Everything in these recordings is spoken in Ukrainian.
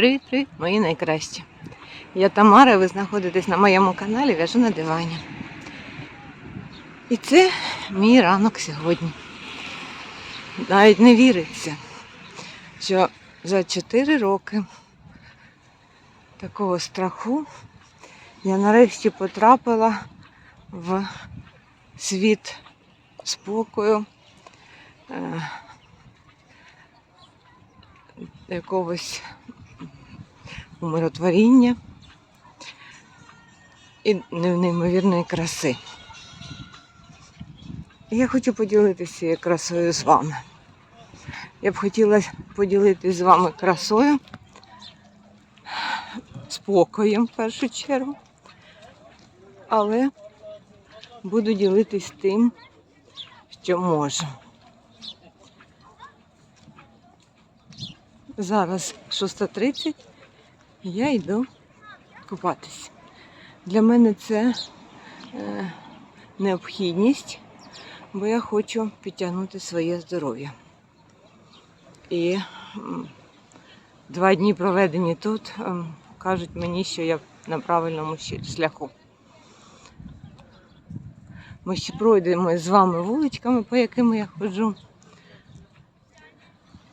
Привіт-привіт, мої найкращі. Я Тамара, ви знаходитесь на моєму каналі В'яжу на дивані. І це мій ранок сьогодні. Навіть не віриться, що за 4 роки такого страху я нарешті потрапила в світ спокою, е, якогось умиротворіння і неймовірної краси. Я хочу поділитися цією красою з вами. Я б хотіла поділитися з вами красою, спокоєм в першу чергу, але буду ділитись тим, що можу. Зараз 6.30 і я йду купатись. Для мене це е, необхідність, бо я хочу підтягнути своє здоров'я. І два дні проведені тут ем, кажуть мені, що я на правильному шляху. Ми ще пройдемо з вами вуличками, по яким я ходжу.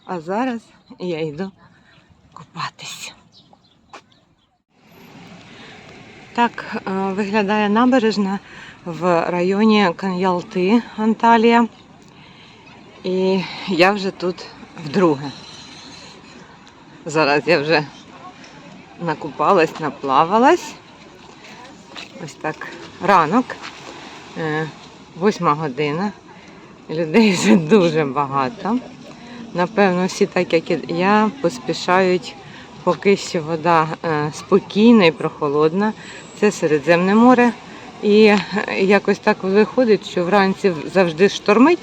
А зараз я йду купатися. Так е, виглядає набережна в районі Кан'ялти, Анталія. І я вже тут вдруге. Зараз я вже накупалась, наплавалась. Ось так ранок, е, восьма година. Людей вже дуже багато. Напевно, всі, так як і я, поспішають, поки що вода е, спокійна і прохолодна. Це Середземне море. І е, якось так виходить, що вранці завжди штормить,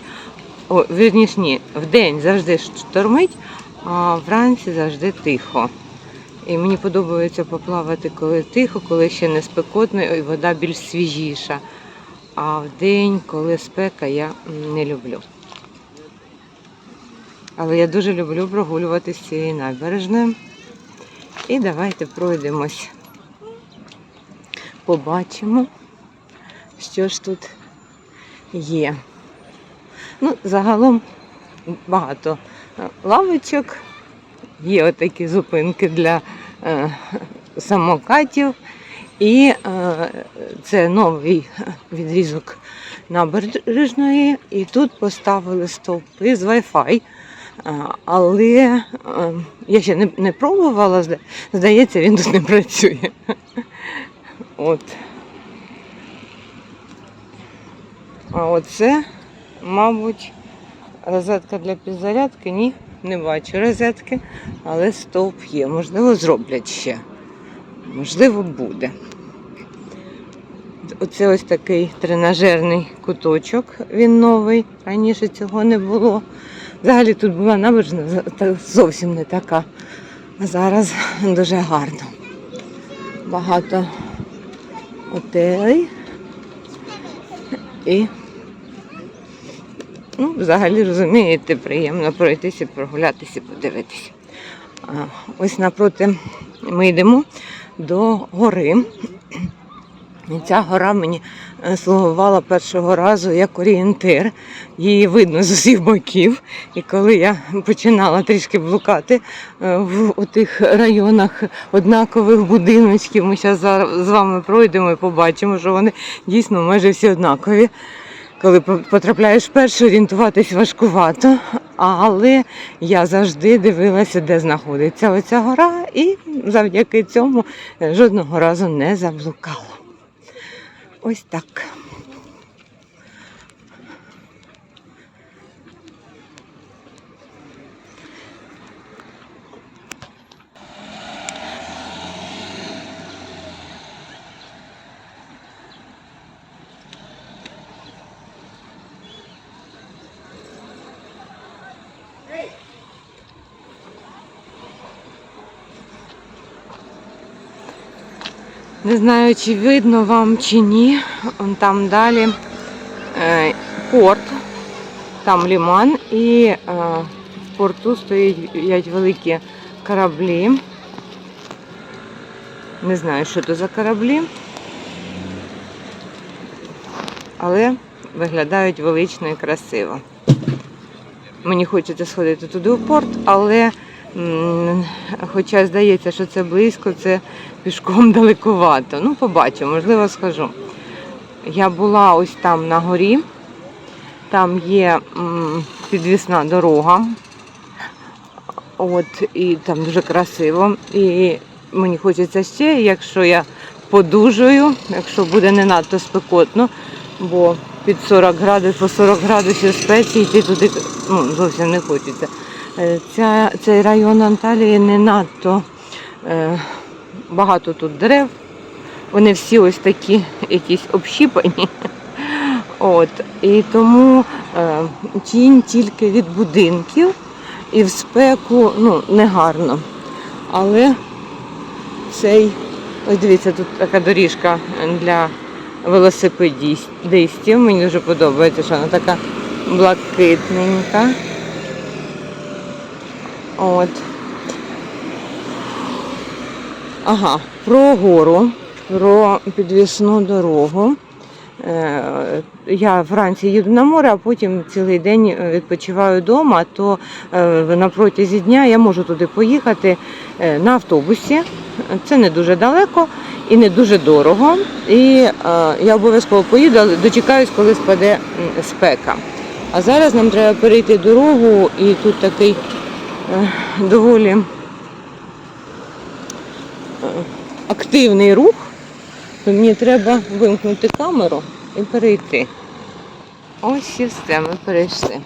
о, вірніш, ні, вдень завжди штормить, а вранці завжди тихо. І мені подобається поплавати, коли тихо, коли ще не спекотно, і вода більш свіжіша. А в день, коли спека, я не люблю. Але я дуже люблю прогулюватися цією набережною. І давайте пройдемось. Побачимо, що ж тут є. Ну, загалом багато е, лавочок. Є отакі зупинки для е, самокатів. І е, це новий відрізок набережної. І тут поставили стовпи з Wi-Fi. Але е, я ще не, не пробувала, здається, він тут не працює. От. А оце, мабуть, розетка для підзарядки. Ні, не бачу розетки, але стовп є. Можливо, зроблять ще. Можливо, буде. Оце ось такий тренажерний куточок, він новий. Раніше цього не було. Взагалі тут була набережна зовсім не така. А зараз дуже гарно. Багато готелей. І ну, взагалі розумієте, приємно пройтися, прогулятися, подивитися. Ось напроти ми йдемо до гори. І ця гора мені е, слугувала першого разу як орієнтир. Її видно з усіх боків. І коли я починала трішки блукати е, в тих районах однакових будиночків, ми зараз з вами пройдемо і побачимо, що вони дійсно майже всі однакові. Коли потрапляєш вперше, орієнтуватись важкувато, але я завжди дивилася, де знаходиться оця гора, і завдяки цьому жодного разу не заблукала. Ось так. Не знаю, чи видно вам чи ні. Он там далі е, порт, там ліман, і е, в порту стоять великі кораблі. Не знаю, що то за кораблі, але виглядають велично і красиво. Мені хочеться сходити туди у порт, але хоча здається, що це близько, це пішком далекувато. Ну, побачу, можливо, схожу. Я була ось там на горі, там є підвісна дорога. От, і там дуже красиво. І мені хочеться ще, якщо я подужую, якщо буде не надто спекотно, бо під 40 градусів, по 40 градусів спеці йти туди ну, зовсім не хочеться. Е, Ця, цей район Анталії не надто е, багато тут дерев. Вони всі ось такі якісь общіпані. От, і тому е, тінь тільки від будинків і в спеку ну, негарно. Але цей, ось дивіться, тут така доріжка для велосипедистів. Мені дуже подобається, що вона така блакитненька. От. Ага, про гору, про підвісну дорогу. Е, Я вранці їду на море, а потім цілий день е, відпочиваю вдома, то е, на протязі дня я можу туди поїхати на автобусі. Це не дуже далеко і не дуже дорого. І я обов'язково поїду, але дочекаюсь, коли спаде спека. А зараз нам треба перейти дорогу, і тут такий доволі е, активний рух то мені треба вимкнути камеру і перейти. Ось і все, ми перейшли.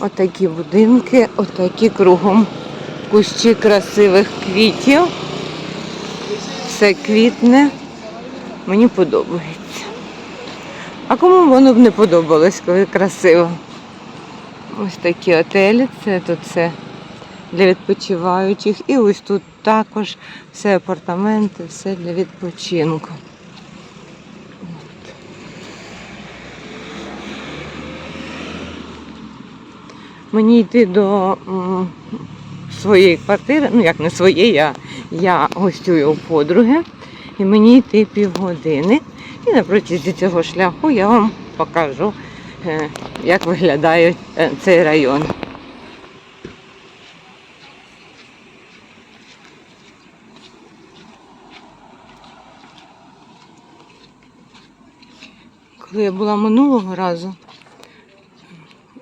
Отакі будинки, отакі кругом кущі красивих квітів. Все квітне. Мені подобається. А кому воно б не подобалось, коли красиво? Ось такі отелі, це тут все для відпочиваючих. І ось тут також все апартаменти, все для відпочинку. От. Мені йти до своєї квартири, ну як не своєї, а я гостюю у подруги, і мені йти півгодини. І на протязі цього шляху я вам покажу, е, як виглядає е, цей район. Коли я була минулого разу,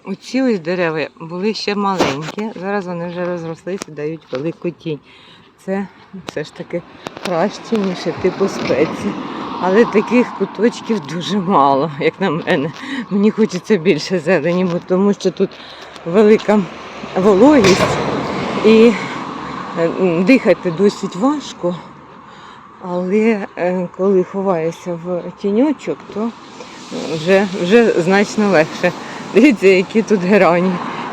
оці ось дерева були ще маленькі, зараз вони вже розрослися дають велику тінь. Це все ж таки краще, ніж типу спеці. Але таких куточків дуже мало, як на мене. Мені хочеться більше зелені, бо тому що тут велика вологість і е, дихати досить важко. Але е, коли ховаєшся в тіньочок, то вже, вже значно легше. Дивіться, які тут герані.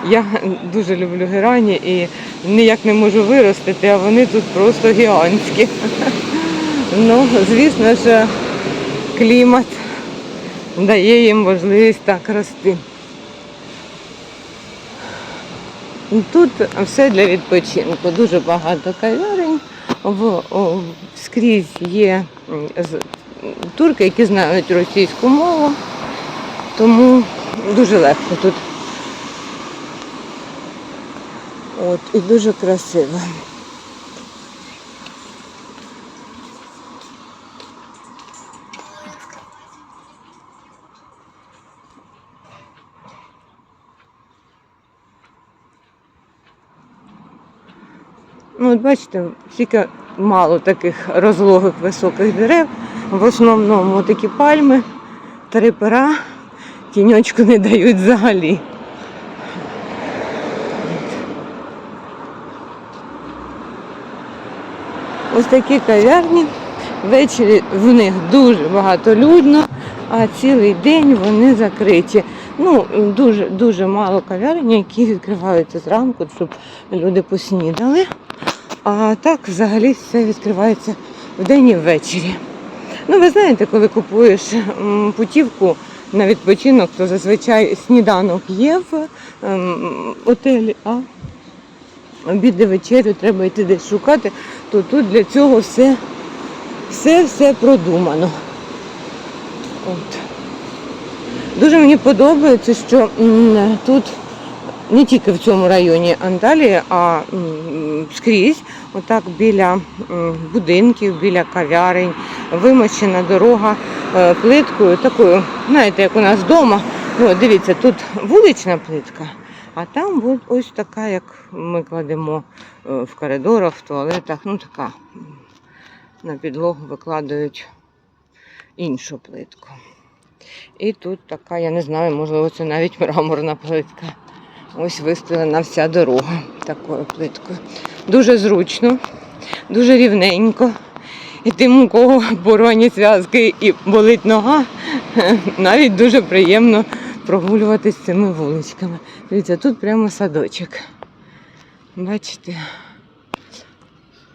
Я дуже люблю герані і ніяк не можу виростити, а вони тут просто гігантські. Ну, звісно, що клімат дає їм можливість так рости. Тут все для відпочинку. Дуже багато кав'ярень. Скрізь є турки, які знають російську мову, тому дуже легко тут. От, і дуже красиво. Ну, от бачите, тільки мало таких розлогих високих дерев. В основному такі пальми, три пера, тіньочку не дають взагалі. Ось такі кав'ярні. Ввечері в них дуже багато людно, а цілий день вони закриті. Ну, дуже, дуже мало кав'ярень, які відкриваються зранку, щоб люди поснідали. А так взагалі все відкривається вдень і ввечері. Ну, ви знаєте, коли купуєш путівку на відпочинок, то зазвичай сніданок є в ем, отелі, а обід і вечерю треба йти десь шукати, то тут для цього все все-все продумано. От. Дуже мені подобається, що тут не тільки в цьому районі Анталії, а скрізь, отак біля будинків, біля кав'ярень, вимощена дорога е, плиткою, такою, знаєте, як у нас вдома. Ну, дивіться, тут вулична плитка, а там от ось така, як ми кладемо е, в коридорах, в туалетах, ну така на підлогу викладають іншу плитку. І тут така, я не знаю, можливо, це навіть мраморна плитка. Ось вистелена вся дорога такою плиткою. Дуже зручно, дуже рівненько. І тим, у кого порвані зв'язки і болить нога, навіть дуже приємно прогулюватись цими вуличками. Дивіться, тут прямо садочок. Бачите?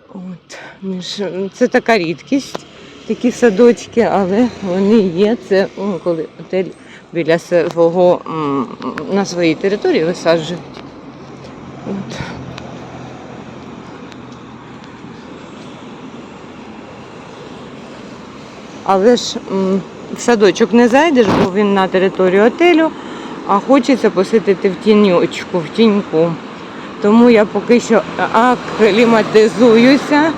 От. Це така рідкість, такі садочки, але вони є. Це ну, коли готель біля свого на своїй території висаджують. От. Але ж в садочок не зайдеш, бо він на території готелю, а хочеться посидіти в тіньочку, в тіньку. Тому я поки що акліматизуюся,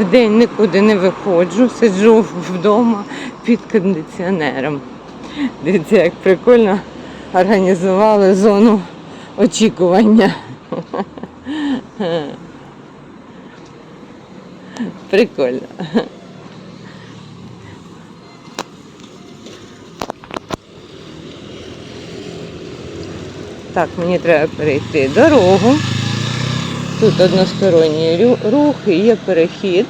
вдень нікуди не виходжу, сиджу вдома під кондиціонером. Дивіться, як прикольно організували зону очікування. Прикольно. Так, мені треба перейти дорогу. Тут односторонній рух і є перехід.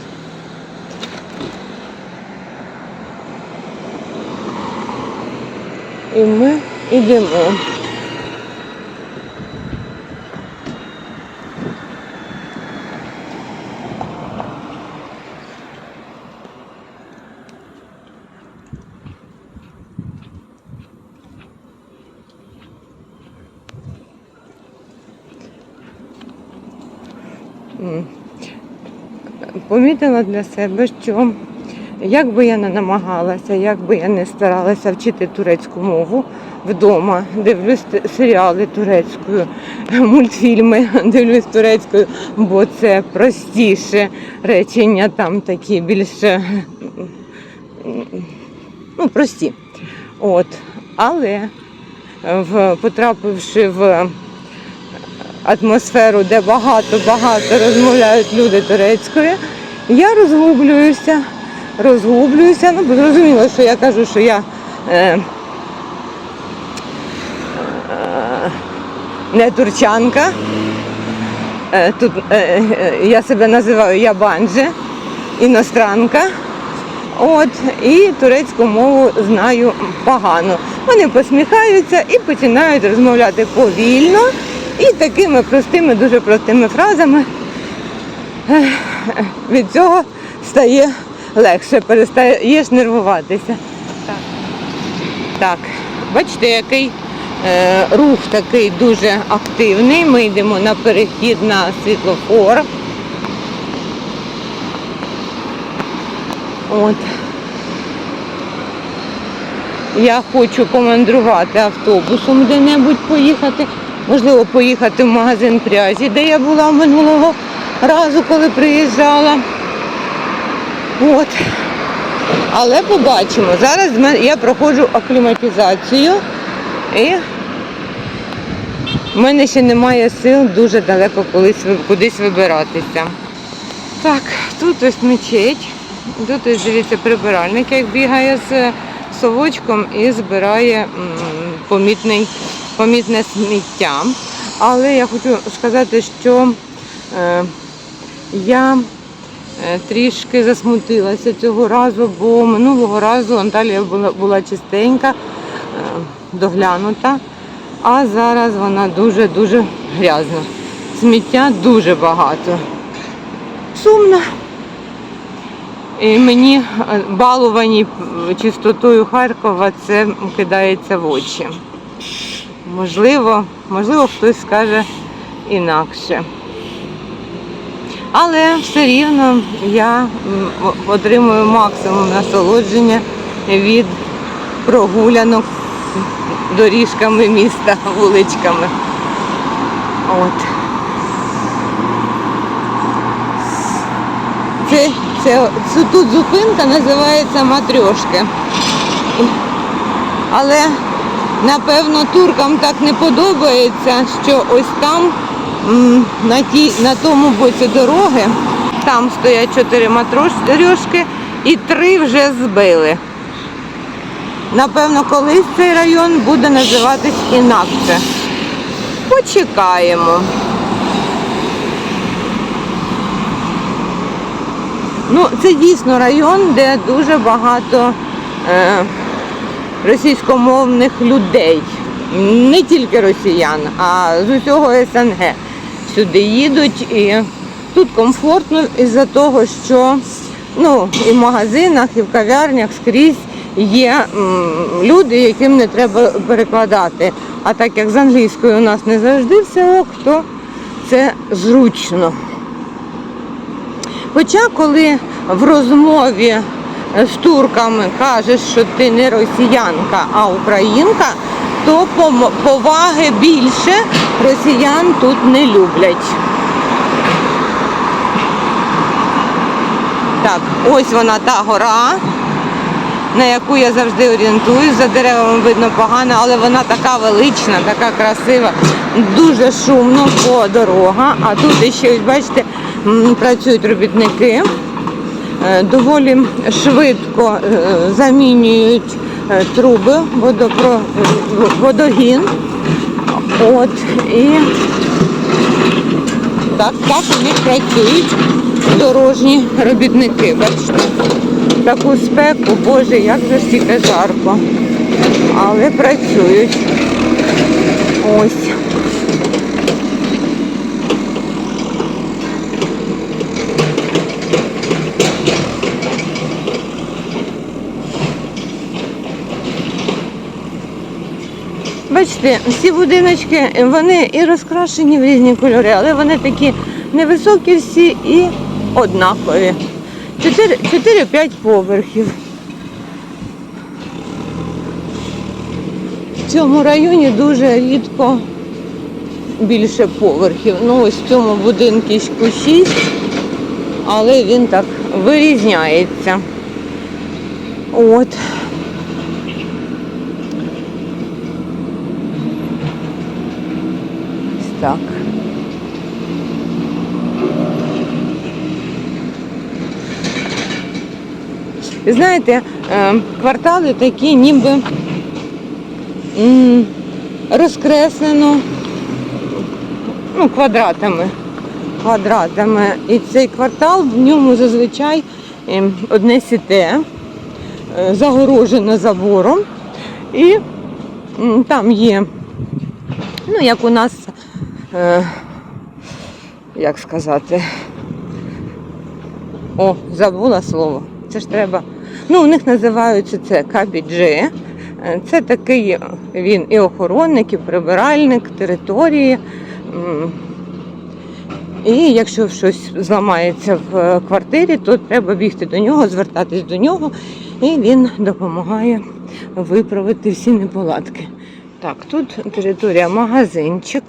І ми йдемо. Помітила для себе, що як би я не намагалася, як би я не старалася вчити турецьку мову вдома, дивлюсь серіали турецькою, мультфільми дивлюсь турецькою, бо це простіше речення, там такі більше ну, прості. От. Але в, потрапивши в атмосферу, де багато-багато розмовляють люди турецькою, я розгублююся, розгублююся. Ну, зрозуміло, що я кажу, що я е, е, не турчанка. Е, тут е, е, я себе називаю Ябанже, іностранка. От, і турецьку мову знаю погано. Вони посміхаються і починають розмовляти повільно і такими простими, дуже простими фразами. Від цього стає легше, перестаєш нервуватися. Так, так. бачите, який е, рух такий дуже активний. Ми йдемо на перехід на світлофор. От. Я хочу помандрувати автобусом де-небудь поїхати. Можливо, поїхати в магазин пряжі, де я була минулого разу, коли приїжджала. От. Але побачимо. Зараз я проходжу акліматизацію і в мене ще немає сил дуже далеко колись кудись вибиратися. Так, тут ось мечеть. Тут ось дивіться прибиральник, як бігає з совочком і збирає помітний, помітне сміття. Але я хочу сказати, що е, я е, трішки засмутилася цього разу, бо минулого разу Анталія була, була чистенька, е, доглянута, а зараз вона дуже-дуже грязна. Сміття дуже багато. Сумно. І мені е, балувані е, чистотою Харкова це кидається в очі. Можливо, можливо, хтось скаже інакше. Але все рівно я отримую максимум насолодження від прогулянок доріжками міста, вуличками. От. Це, це, це тут зупинка називається Матрьошки. Але напевно туркам так не подобається, що ось там на, тій, на тому боці дороги там стоять чотири матрьошки і три вже збили. Напевно, колись цей район буде називатись інакше. Почекаємо. Ну, це дійсно район, де дуже багато е, російськомовних людей. Не тільки росіян, а з усього СНГ сюди їдуть. І тут комфортно із-за того, що ну, і в магазинах, і в кав'ярнях скрізь є люди, яким не треба перекладати. А так як з англійською у нас не завжди все ок, то це зручно. Хоча, коли в розмові з турками кажеш, що ти не росіянка, а українка, то поваги більше росіян тут не люблять. Так, ось вона та гора, на яку я завжди орієнтуюсь. За деревами видно погано, але вона така велична, така красива, дуже шумно по дорога. А тут ще, бачите, працюють робітники. Е, Доволі швидко е, замінюють труби, водопро... е, водогін. От, і так, так вони працюють дорожні робітники. Бачите, таку спеку, боже, як же стільки жарко. Але працюють. Ось. Бачите, всі будиночки, вони і розкрашені в різні кольори, але вони такі невисокі всі і однакові. 4-5 поверхів. В цьому районі дуже рідко більше поверхів. Ну ось в цьому будинку 6, але він так вирізняється. От. Так. Ви Знаєте, е, квартали такі ніби розкреслено ну, квадратами. квадратами. І цей квартал в ньому зазвичай ем, одне сіте, е, загорожене забором. І там є, ну як у нас, е, як сказати, о, забула слово. Це ж треба. Ну, у них називаються це кабіджи. Е, Це такий він і охоронник, і прибиральник території. І якщо щось зламається в е, квартирі, то треба бігти до нього, звертатись до нього, і він допомагає виправити всі неполадки. Так, тут територія магазинчик,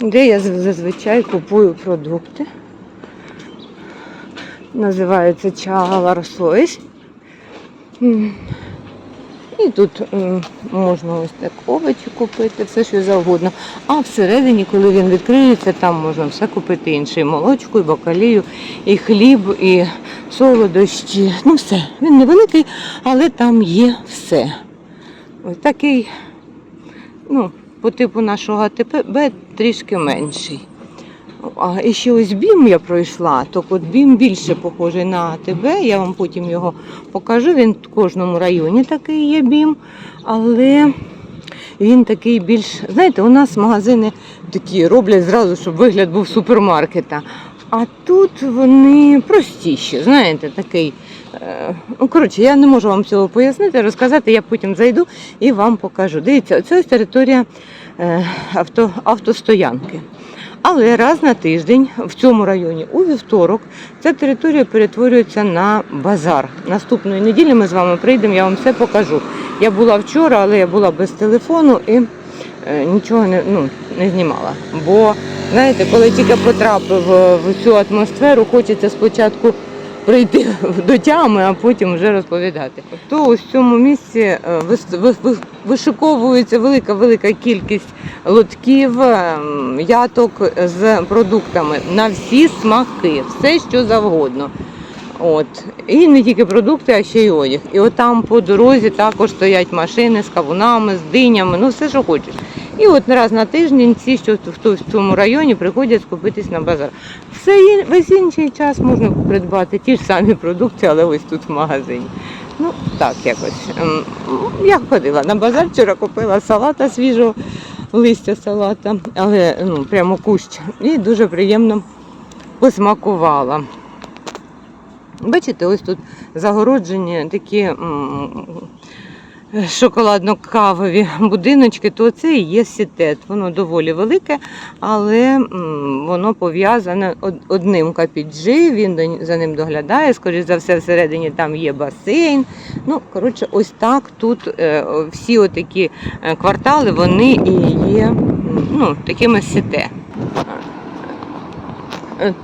де я зазвичай купую продукти. Називається Чагала Росойс. І тут можна ось так овочі купити, все що завгодно. А всередині, коли він відкриється, там можна все купити інше. І молочку, і бакалію, і хліб, і солодощі. Ну все. Він невеликий, але там є все. Ось такий, ну, по типу нашого АТБ трішки менший. А і ще ось бім я пройшла, то от бім більше похожий на АТБ, я вам потім його покажу. Він в кожному районі такий є бім, але він такий більш. Знаєте, у нас магазини такі роблять зразу, щоб вигляд був супермаркета. А тут вони простіші, знаєте, такий. Ну, коротше, я не можу вам цього пояснити, розказати, я потім зайду і вам покажу. Дивіться, це ось територія е, авто, автостоянки. Але раз на тиждень в цьому районі у вівторок ця територія перетворюється на базар. Наступної неділі ми з вами прийдемо, я вам все покажу. Я була вчора, але я була без телефону і е, нічого не, ну, не знімала. Бо, знаєте, коли тільки потрапив в цю атмосферу, хочеться спочатку прийти до тями, а потім вже розповідати. То ось в цьому місці е, вишиковується велика велика кількість лотків, ем, яток з продуктами на всі смаки, все що завгодно. От. І не тільки продукти, а ще й одяг. І от там по дорозі також стоять машини з кавунами, з динями, ну все, що хочеш. І от раз на тиждень ці, що в цьому районі, приходять скупитись на базар. Все, весь інший час можна придбати ті ж самі продукти, але ось тут в магазині. Ну, так якось. Ем, Я ходила на базар, вчора купила салата свіжого, листя салата, але ну, прямо кущ. І дуже приємно посмакувала. Бачите, ось тут загороджені такі шоколадно-кавові будиночки, то це і є сітет. Воно доволі велике, але воно пов'язане одним капіджі, він за ним доглядає. Скоріше за все, всередині там є басейн. Ну, коротше, ось так тут е, всі отакі е, квартали, вони і є ну, такими сіте. Е,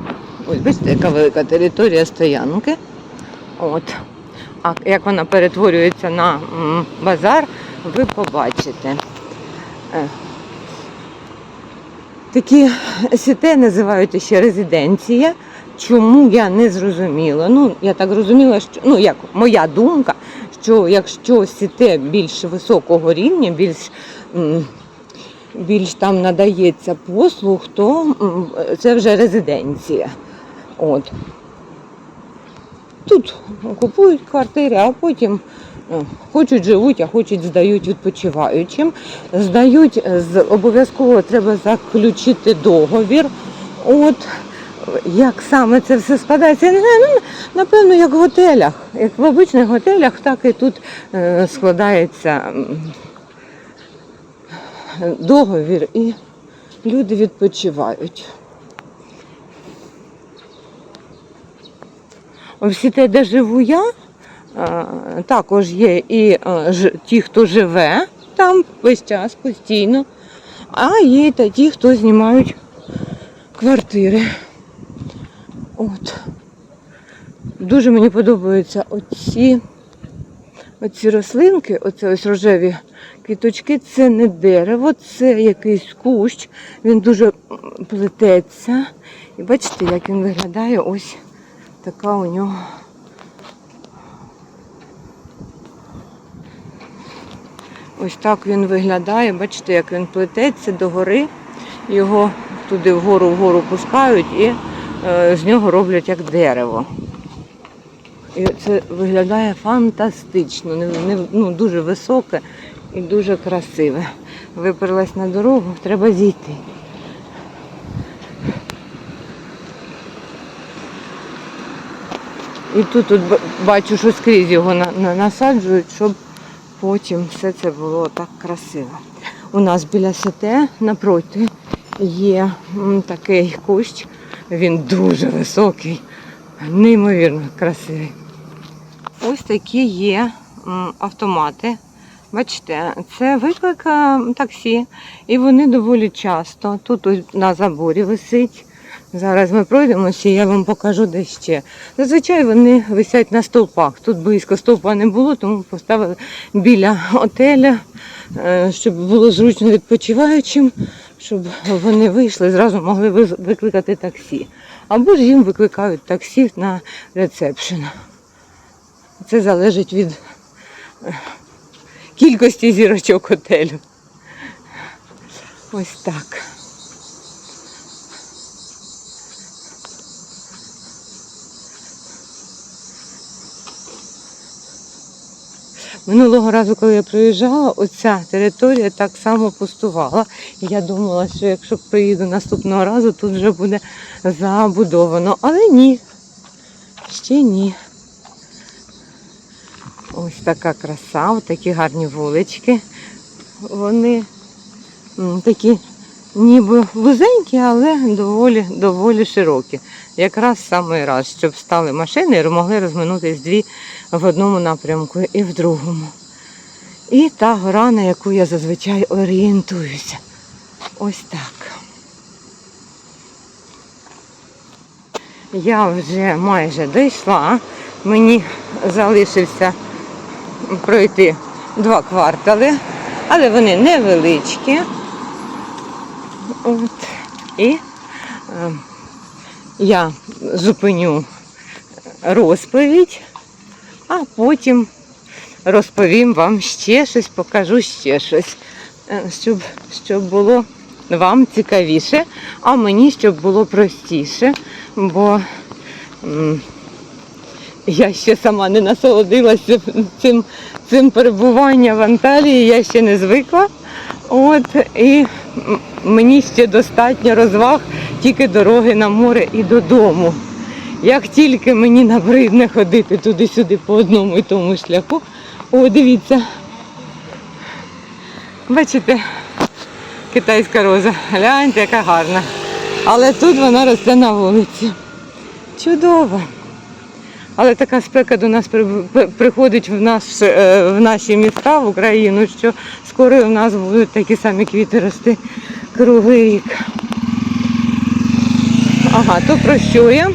Ось бачите, яка велика територія стоянки. От. А як вона перетворюється на базар, ви побачите. Е, Такі сіте називають ще резиденція. Чому я не зрозуміла? Ну, я так зрозуміла, що ну як моя думка, що якщо сіте більш високого рівня, більш, більш там надається послуг, то це вже резиденція. От. Тут купують квартири, а потім е, хочуть живуть, а хочуть здають відпочиваючим. Здають е, обов'язково треба заключити договір. От як саме це все складається, не знаю. Ну, напевно, як в готелях. Як в обичних готелях, так і тут е, складається договір і люди відпочивають. Всі те, де живу я, е, також є і е, ті, хто живе там весь час постійно, а є та ті, хто знімають квартири. От. Дуже мені подобаються оці, оці рослинки, оце ось рожеві квіточки, це не дерево, це якийсь кущ, він дуже плететься. І бачите, як він виглядає ось така у нього. Ось так він виглядає. Бачите, як він плететься догори. Його туди вгору вгору пускають і е, з нього роблять як дерево. І це виглядає фантастично, не, не, ну, дуже високе і дуже красиве. Виперлась на дорогу, треба зійти. І тут от бачу, що скрізь його на, на, насаджують, щоб потім все це було так красиво. У нас біля сете напроти є такий кущ, він дуже високий, неймовірно красивий. Ось такі є автомати. Бачите, це виклик е, таксі, і вони доволі часто. Тут на заборі висить. Зараз ми пройдемося і я вам покажу де ще. Зазвичай вони висять на стовпах. Тут близько стовпа не було, тому поставили біля отеля, е, щоб було зручно відпочиваючим, щоб вони вийшли, зразу могли викликати таксі. Або ж їм викликають таксі на ресепшн. Це залежить від е, кількості зірочок готелю. Ось так. Минулого разу, коли я приїжджала, оця територія так само пустувала. І я думала, що якщо приїду наступного разу, тут вже буде забудовано. Але ні. Ще ні. Ось така краса, такі гарні вулички. Вони такі ніби вузенькі, але доволі, доволі широкі. Якраз самий раз, щоб стали машини і могли розминутись дві в одному напрямку і в другому. І та гора, на яку я зазвичай орієнтуюся. Ось так. Я вже майже дійшла. Мені залишився пройти два квартали, але вони невеличкі. От. І е, я зупиню розповідь, а потім розповім вам ще щось, покажу ще щось, е, щоб, щоб було вам цікавіше, а мені щоб було простіше, бо м, я ще сама не насолодилася цим, цим перебуванням в Анталії, я ще не звикла. От, і мені ще достатньо розваг тільки дороги на море і додому. Як тільки мені набридне ходити туди-сюди по одному і тому шляху, о, дивіться. Бачите, китайська роза. Гляньте, яка гарна. Але тут вона росте на вулиці. Чудово. Але така спека до нас при- при- приходить в, наш, е, в наші міста, в Україну, що скоро в нас будуть такі самі квіти рости круглий рік. Ага, то про що я?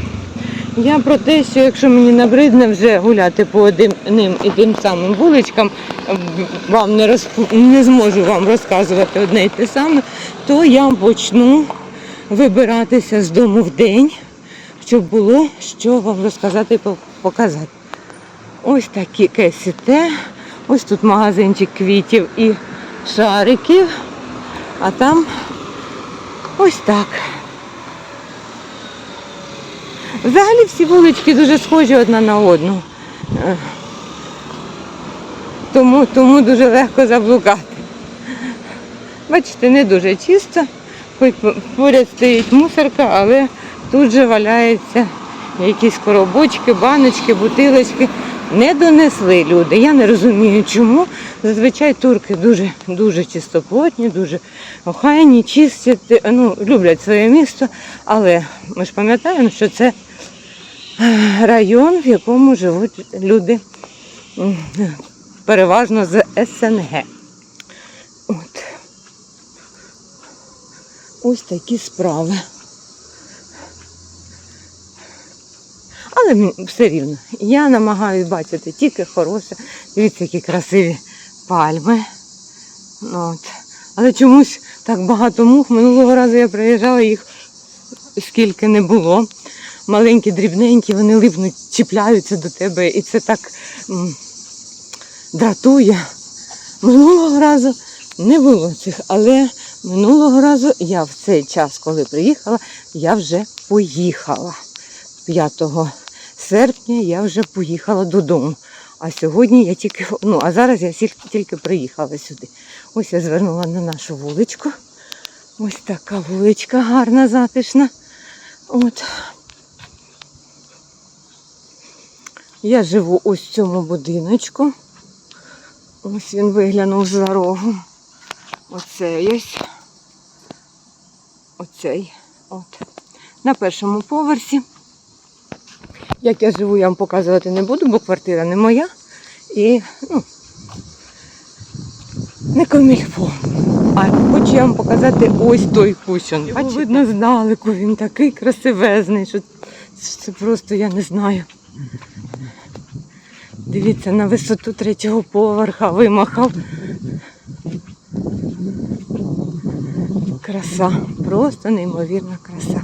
Я про те, що якщо мені набридне вже гуляти по одним і тим самим вуличкам, вам не, розп... не зможу вам розказувати одне і те саме, то я почну вибиратися з дому в день, щоб було що вам розказати і показати. Ось такі кесіте. Ось тут магазинчик квітів і шариків. А там ось так. Взагалі всі вулички дуже схожі одна на одну. Тому, тому дуже легко заблукати. Бачите, не дуже чисто. Поряд стоїть мусорка, але тут же валяються якісь коробочки, баночки, бутилочки. Не донесли люди. Я не розумію чому. Зазвичай турки дуже, дуже чистоплотні, дуже охайні, чисті, ну, люблять своє місто, але ми ж пам'ятаємо, що це е, район, в якому живуть люди переважно з СНГ. От. Ось такі справи. Але все рівно. Я намагаюся бачити тільки хороше. Дивіться, які красиві пальми. Ну, От. Але чомусь так багато мух. Минулого разу я приїжджала, їх скільки не було. Маленькі, дрібненькі, вони липнуть, чіпляються до тебе, і це так м, дратує. Минулого разу не було цих, але минулого разу я в цей час, коли приїхала, я вже поїхала. 5 серпня я вже поїхала додому. А сьогодні я тільки, ну а зараз я тільки, приїхала сюди. Ось я звернула на нашу вуличку. Ось така вуличка гарна, затишна. От. Я живу ось в цьому будиночку. Ось він виглянув за рогу. Оцей ось. Оцей. От. На першому поверсі. Як я живу, я вам показувати не буду, бо квартира не моя. І ну, не комільфо. А хочу я вам показати ось той кущ. он. Його видно здалеку, він такий красивезний, що це просто я не знаю. Дивіться, на висоту третього поверха вимахав. Краса, просто неймовірна краса.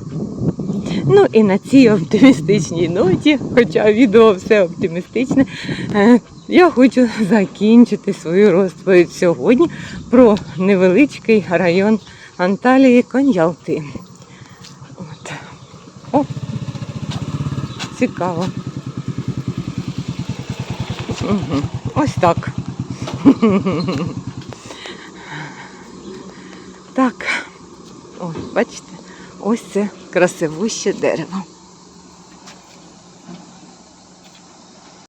Ну і на цій оптимістичній ноті, хоча відео все оптимістичне, е, я хочу закінчити свою розповідь сьогодні про невеличкий район Анталії Кон'ялти. От. О, цікаво. Угу. Ось так. Так. О, бачите, ось це красивуще дерево.